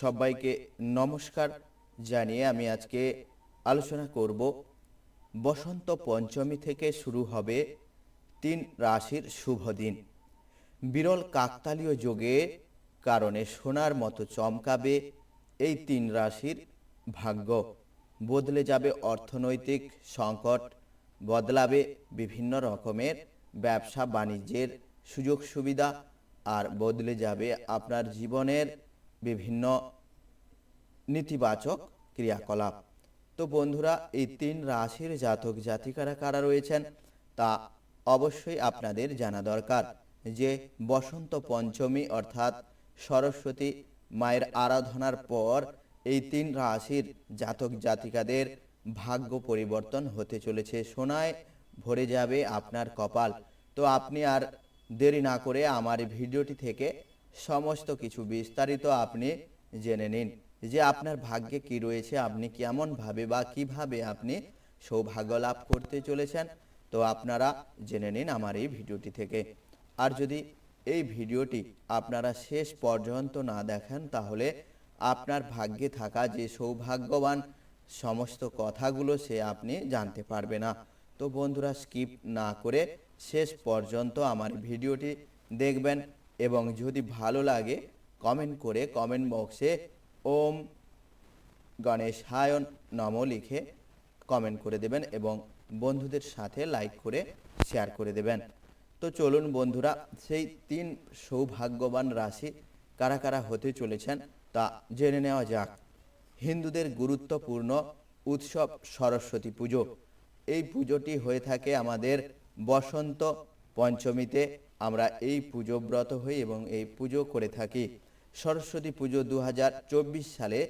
সবাইকে নমস্কার জানিয়ে আমি আজকে আলোচনা করব। বসন্ত পঞ্চমী থেকে শুরু হবে তিন রাশির শুভ দিন। বিরল কাকতালীয় যোগে কারণে সোনার মতো চমকাবে এই তিন রাশির ভাগ্য। বদলে যাবে অর্থনৈতিক সংকট, বদলাবে বিভিন্ন রকমের ব্যবসা বাণিজ্যের সুযোগ সুবিধা আর বদলে যাবে আপনার জীবনের বিভিন্ন নেতিবাচক ক্রিয়াকলাপ। তো বন্ধুরা, এই তিন রাশির জাতক জাতিকারা কারা রয়েছেন? তা অবশ্যই আপনাদের জানা দরকার। যে বসন্ত পঞ্চমী অর্থাৎ সরস্বতী মায়ের আরাধনার পর এই তিন রাশির জাতক জাতিকাদের ভাগ্য পরিবর্তন হতে চলেছে। সোনায় ভরে যাবে আপনার কপাল। তো আপনি আর দেরি না করে আমার ভিডিওটি থেকে সমস্ত কিছু বিস্তারিত আপনি জেনে নিন যে আপনার ভাগ্যে কি রয়েছে, আপনি কেমন ভাবে বা কীভাবে আপনি সৌভাগ্য লাভ করতে চলেছেন। তো আপনারা জেনে নিন আমার এই ভিডিওটি থেকে। আর যদি এই ভিডিওটি আপনারা শেষ পর্যন্ত না দেখেন, তাহলে আপনার ভাগ্যে থাকা যে সৌভাগ্যবান সমস্ত কথাগুলো সে আপনি জানতে পারবে না। তো বন্ধুরা স্কিপ না করে শেষ পর্যন্ত আমার ভিডিওটি দেখবেন। এবং যদি ভালো লাগে কমেন্ট করে কমেন্ট বক্সে ওম গণেশ হায়ন নম লিখে কমেন্ট করে দেবেন এবং বন্ধুদের সাথে লাইক করে শেয়ার করে দেবেন। তো চলুন বন্ধুরা, সেই তিন সৌভাগ্যবান রাশি কারা কারা হতে চলেছেন তা জেনে নেওয়া যাক। হিন্দুদের গুরুত্বপূর্ণ উৎসব সরস্বতী পুজো। এই পুজোটি হয়ে থাকে আমাদের বসন্ত পঞ্চমীতে আমরা এই পুজো ব্রত হই এবং এই পুজো করে থাকি। সরস্বতী পুজো দু হাজার চব্বিশ সালে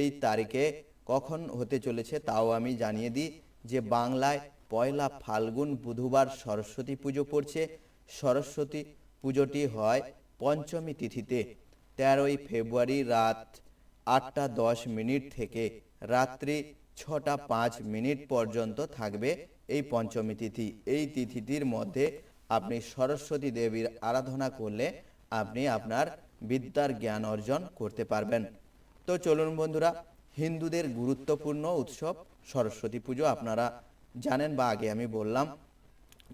এই তারিখে কখন হতে চলেছে তাও আমি জানিয়ে দিই যে বাংলায় পয়লা ফাল্গুন বুধবার সরস্বতী পুজো পড়ছে। সরস্বতী পুজোটি হয় পঞ্চমী তিথিতে, তেরোই ফেব্রুয়ারি রাত আটটা দশ মিনিট থেকে রাত্রি ছটা পাঁচ মিনিট পর্যন্ত থাকবে এই পঞ্চমী তিথি। এই তিথিটির মধ্যে আপনি সরস্বতী দেবীর আরাধনা করলে আপনি আপনার বিদ্যার জ্ঞান অর্জন করতে পারবেন। তো চলুন বন্ধুরা, হিন্দুদের গুরুত্বপূর্ণ উৎসব সরস্বতী পুজো আপনারা জানেন বা আগে আমি বললাম,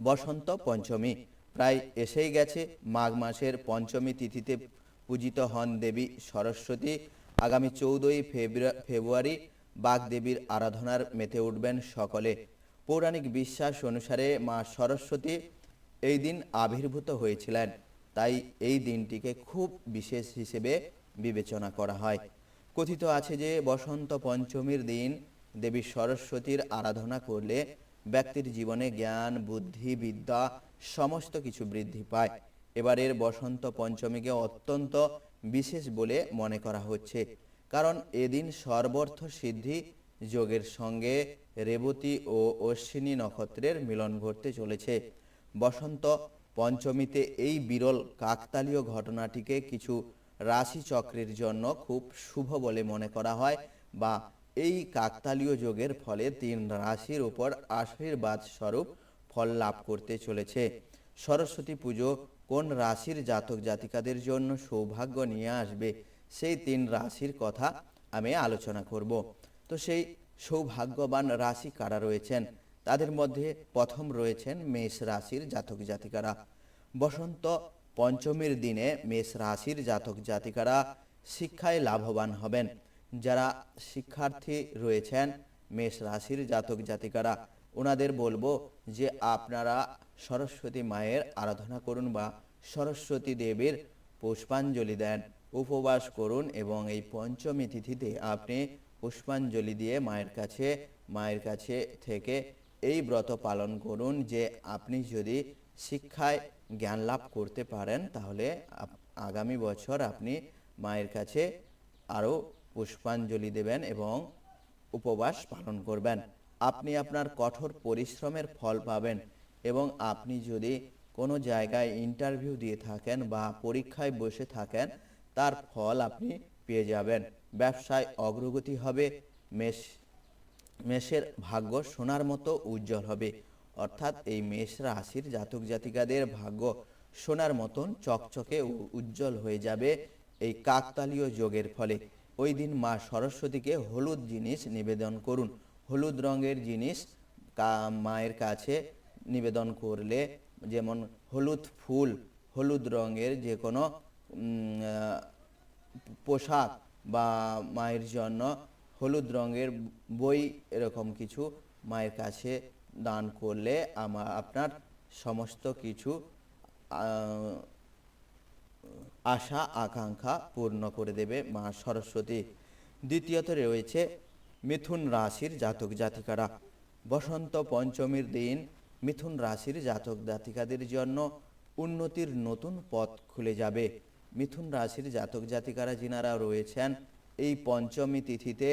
বসন্ত পঞ্চমী। প্রায় এসেই গেছে, মাঘ মাসের পঞ্চমী তিথিতে পূজিত হন দেবী সরস্বতী। আগামী চৌদ্দই ফেব্রুয়ারি বাগদেবীর আরাধনার মেতে উঠবেন সকলে। পৌরাণিক বিশ্বাস অনুসারে মা সরস্বতী এই দিন আবির্ভূত হয়েছিলেন। তাই এই দিনটিকে খুব বিশেষ হিসেবে বিবেচনা করা হয়। কথিত আছে যে, বসন্ত পঞ্চমীর দিন দেবী সরস্বতীর আরাধনা করলে ব্যক্তির জীবনে জ্ঞান, বুদ্ধি, বিদ্যা সমস্ত কিছু বৃদ্ধি পায়। এবারের বসন্ত পঞ্চমীকে অত্যন্ত বিশেষ বলে মনে করা হচ্ছে। কারণ এদিন সর্বর্থ সিদ্ধি যোগের সঙ্গে রেবতী ও অশ্বিনী নক্ষত্রের মিলন ঘটতে চলেছে। বসন্ত পঞ্চমীতে এই বিরল কাকতালীয় ঘটনাটিকে কিছু রাশি চক্রের জন্য খুব শুভ বলে মনে করা হয় বা এই কাকতালীয় যোগের ফলে তিন রাশির উপর আশীর্বাদ স্বরূপ ফল লাভ করতে চলেছে। সরস্বতী পুজো কোন রাশির জাতক জাতিকাদের জন্য সৌভাগ্য নিয়ে আসবে সেই তিন রাশির কথা আমি আলোচনা করব। তো সেই সৌভাগ্যবান রাশি কারা রয়েছেন? তাদের মধ্যে প্রথম রয়েছেন মেষ রাশির জাতক জাতিকারা। বসন্ত পঞ্চমীর দিনে মেষ রাশির জাতক জাতিকারা শিক্ষায় লাভবান হবেন। যারা শিক্ষার্থী রয়েছেন মেষ রাশির জাতক জাতিকারা, ওনাদের বলব যে আপনারা সরস্বতী মায়ের আরাধনা করুন বা সরস্বতী দেবীর পুষ্পাঞ্জলি দেন। উপবাস করুন এবং এই পঞ্চমী তিথিতে আপনি পুষ্পাঞ্জলি দিয়ে মায়ের কাছে মায়ের কাছে থেকে এই ব্রত পালন করুন যে আপনি যদি শিক্ষায় জ্ঞান লাভ করতে পারেন, তাহলে আগামী বছর আপনি মায়ের কাছে আরও পুষ্পাঞ্জলি দেবেন এবং উপবাস পালন করবেন। আপনি আপনার কঠোর পরিশ্রমের ফল পাবেন এবং আপনি যদি কোনো জায়গায় ইন্টারভিউ দিয়ে থাকেন বা পরীক্ষায় বসে থাকেন, তার ফল আপনি পেয়ে যাবেন। ব্যবসায় অগ্রগতি হবে, মেষ মেষের ভাগ্য সোনার মতো উজ্জ্বল হবে। অর্থাৎ এই মেষ রাশির জাতক জাতিকাদের ভাগ্য সোনার মতন চকচকে উজ্জ্বল হয়ে যাবে এই কাকতালীয় যোগের ফলে। ওই দিন মা সরস্বতীকে হলুদ জিনিস নিবেদন করুন। হলুদ রঙের জিনিস মায়ের কাছে নিবেদন করলে যেমন হলুদ ফুল, হলুদ রঙের যে কোনো পোশাক বা মায়ের জন্য হলুদ রঙের বই এরকম কিছু মায়ের কাছে দান করলে আমার আপনার সমস্ত কিছু আশা, আকাঙ্ক্ষা পূর্ণ করে দেবে মা সরস্বতী। দ্বিতীয়ত রয়েছে মিথুন রাশির জাতক জাতিকারা। বসন্ত পঞ্চমীর দিন মিথুন রাশির জাতক জাতিকাদের জন্য উন্নতির নতুন পথ খুলে যাবে। মিথুন রাশির জাতক জাতিকারা যিনারা রয়েছেন এই পঞ্চমী তিথিতে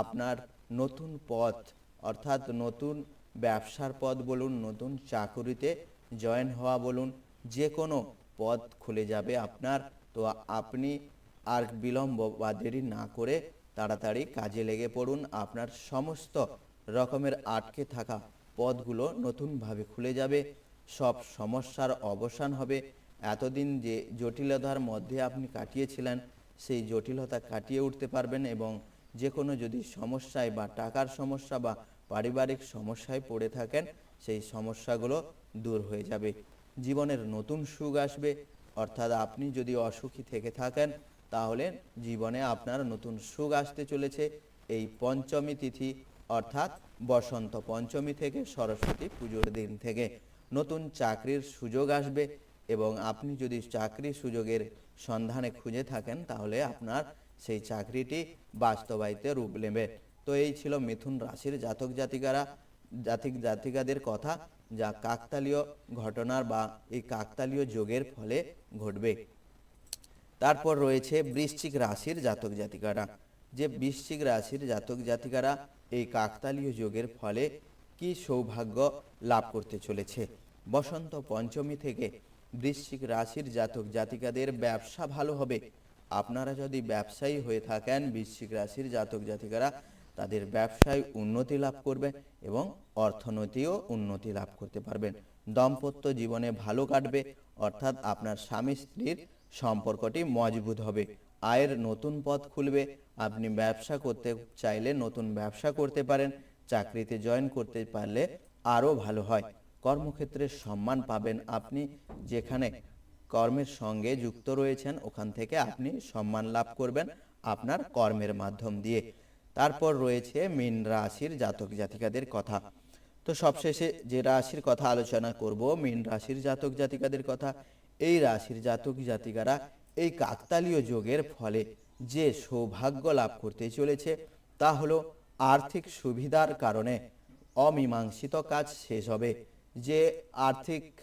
আপনার নতুন পথ, অর্থাৎ নতুন ব্যবসার পথ বলুন, নতুন চাকুরিতে জয়েন হওয়া বলুন, যে কোনো পথ খুলে যাবে আপনার। তো আপনি আর বিলম্ব বা দেরি না করে তাড়াতাড়ি কাজে লেগে পড়ুন। আপনার সমস্ত রকমের আটকে থাকা পথগুলো নতুনভাবে খুলে যাবে। সব সমস্যার অবসান হবে। এতদিন যে জটিলতার মধ্যে আপনি কাটিয়েছিলেন সেই জটিলতা কাটিয়ে উঠতে পারবেন এবং যে কোনো যদি সমস্যায় বা টাকার সমস্যা বা পারিবারিক সমস্যায় পড়ে থাকেন, সেই সমস্যাগুলো দূর হয়ে যাবে। জীবনের নতুন সুখ আসবে। অর্থাৎ আপনি যদি অসুখী থেকে থাকেন, তাহলে জীবনে আপনার নতুন সুখ আসতে চলেছে। এই পঞ্চমী তিথি অর্থাৎ বসন্ত পঞ্চমী থেকে সরস্বতী পুজোর দিন থেকে নতুন চাকরির সুযোগ আসবে। এবং আপনি যদি চাকরি সুযোগের সন্ধানে খুঁজে থাকেন, তাহলে আপনার সেই চাকরিটি বাস্তবায়িত রূপ নেবে। তো এই ছিল মিথুন রাশির জাতক জাতিকারা, জাতিক জাতিকাদের কথা যা কাকতালীয় ঘটনার বা এই কাকতালীয় যোগের ফলে ঘটবে। তারপর রয়েছে বৃশ্চিক রাশির জাতক জাতিকারা। যে বৃশ্চিক রাশির জাতক জাতিকারা এই কাকতালীয় যোগের ফলে কি সৌভাগ্য লাভ করতে চলেছে? বসন্ত পঞ্চমী থেকে বৃশ্চিক রাশির জাতক জাতিকাদের ব্যবসা ভালো হবে। আপনারা যদি ব্যবসায়ী হয়ে থাকেন, বৃশ্চিক রাশির জাতক জাতিকারা তাদের ব্যবসায় উন্নতি লাভ করবে এবং অর্থনীতিও উন্নতি লাভ করতে পারবেন। দাম্পত্য জীবনে ভালো কাটবে, অর্থাৎ আপনার স্বামী স্ত্রীর সম্পর্কটি মজবুত হবে। আয়ের নতুন পথ খুলবে, আপনি ব্যবসা করতে চাইলে নতুন ব্যবসা করতে পারেন, চাকরিতে জয়েন করতে পারলে আরও ভালো হয়। কর্মক্ষেত্রে সম্মান পাবেন আপনি, যেখানে কর্মের সঙ্গে যুক্ত রয়েছেন, ওখান থেকে আপনি সম্মান লাভ করবেন আপনার কর্মের মাধ্যম দিয়ে। তারপর রয়েছে মীন রাশির জাতক জাতিকাদের কথা। তো সবশেষে যে রাশির কথা আলোচনা করব, মীন রাশির জাতক জাতিকাদের কথা, এই রাশির জাতক জাতিকারা এই কাকতালীয় যোগের ফলে যে সৌভাগ্য লাভ করতে চলেছে, তা হলো আর্থিক সুবিধার কারণে অমীমাংসিত কাজ শেষ হবে। যে আর্থিক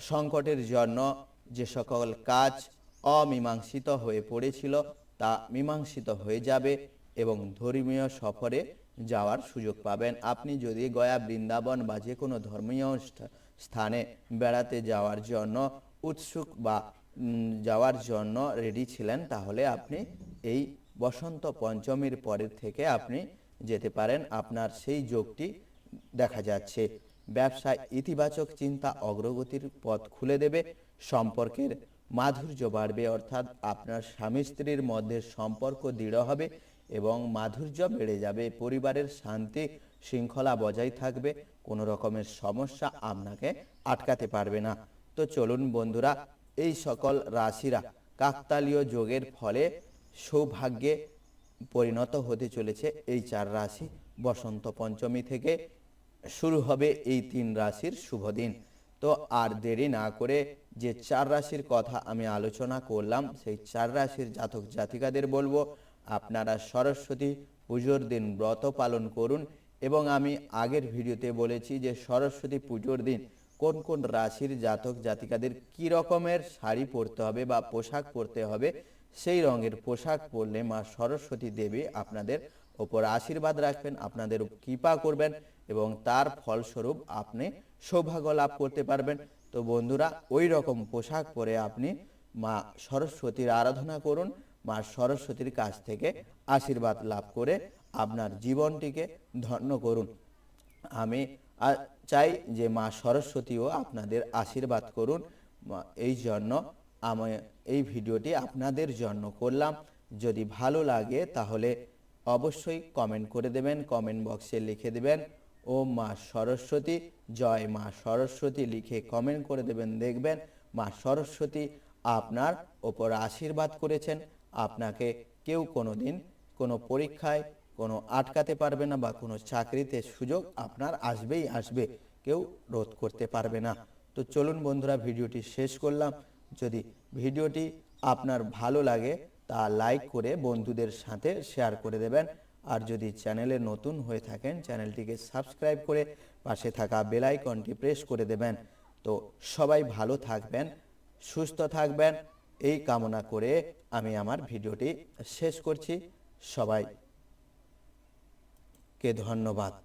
সংকটের জন্য যে সকল কাজ অমীমাংসিত হয়ে পড়েছিল, তা মীমাংসিত হয়ে যাবে এবং ধর্মীয় সফরে যাওয়ার সুযোগ পাবেন। আপনি যদি গয়া, বৃন্দাবন বা যে কোনো ধর্মীয় স্থা- স্থানে বেড়াতে যাওয়ার জন্য উৎসুক বা যাওয়ার জন্য রেডি ছিলেন, তাহলে আপনি এই বসন্ত পঞ্চমীর পরের থেকে আপনি যেতে পারেন। আপনার সেই যোগটি দেখা যাচ্ছে। ব্যবসায় ইতিবাচক চিন্তা অগ্রগতির পথ খুলে দেবে, সম্পর্কের মাধুর্য বাড়বে, অর্থাৎ আপনার স্বামী স্ত্রীর মধ্যে সম্পর্ক দৃঢ় হবে এবং মাধুর্য বেড়ে যাবে, পরিবারের শান্তি শৃঙ্খলা বজায় থাকবে, কোনো রকমের সমস্যা আপনাকে আটকাতে পারবে না। তো চলুন বন্ধুরা, এই সকল রাশিরা কাকতালীয় যোগের ফলে সৌভাগ্যে পরিণত হতে চলেছে। এই চার রাশি বসন্ত পঞ্চমী থেকে শুরু হবে এই তিন রাশির শুভ দিন। তো আর দেরি না করে যে চার রাশির কথা আমি আলোচনা করলাম, সেই চার রাশির জাতক জাতিকাদের বলব, আপনারা সরস্বতী পুজোর দিন ব্রত পালন করুন এবং আমি আগের ভিডিওতে বলেছি যে সরস্বতী পুজোর দিন কোন কোন রাশির জাতক জাতিকাদের কি রকমের শাড়ি পরতে হবে বা পোশাক পরতে হবে, সেই রঙের পোশাক পরলে মা সরস্বতী দেবী আপনাদের ওপর আশীর্বাদ রাখবেন, আপনাদের কৃপা করবেন এবং তার ফলস্বরূপ আপনি সৌভাগ্য লাভ করতে পারবেন। তো বন্ধুরা, ওই রকম পোশাক পরে আপনি মা সরস্বতীর আরাধনা করুন, মা সরস্বতীর কাছ থেকে আশীর্বাদ লাভ করে আপনার জীবনটিকে ধন্য করুন। আমি চাই যে মা সরস্বতীও আপনাদের আশীর্বাদ করুন। এই জন্য আমি এই ভিডিওটি আপনাদের জন্য করলাম। যদি ভালো লাগে তাহলে অবশ্যই কমেন্ট করে দেবেন কমেন্ট বক্সে লিখে দেবেন ও মা সরস্বতী, জয় মা সরস্বতী লিখে কমেন্ট করে দেবেন, দেখবেন মা সরস্বতী আপনার ওপর আশীর্বাদ করেছেন, আপনাকে কেউ কোনো দিন কোনো পরীক্ষায় কোনো আটকাতে পারবে না বা কোনো চাকরিতে সুযোগ আপনার আসবেই আসবে, কেউ রোধ করতে পারবে না। তো চলুন বন্ধুরা, ভিডিওটি শেষ করলাম। যদি ভিডিওটি আপনার ভালো লাগে তা লাইক করে বন্ধুদের সাথে শেয়ার করে দেবেন। আর যদি চ্যানেলে নতুন হয়ে থাকেন চ্যানেলটিকে সাবস্ক্রাইব করে পাশে থাকা বেল আইকনটি প্রেস করে দেবেন। তো সবাই ভালো থাকবেন, সুস্থ থাকবেন। এই কামনা করে আমি আমার ভিডিওটি শেষ করছি। সবাই কে ধন্যবাদ।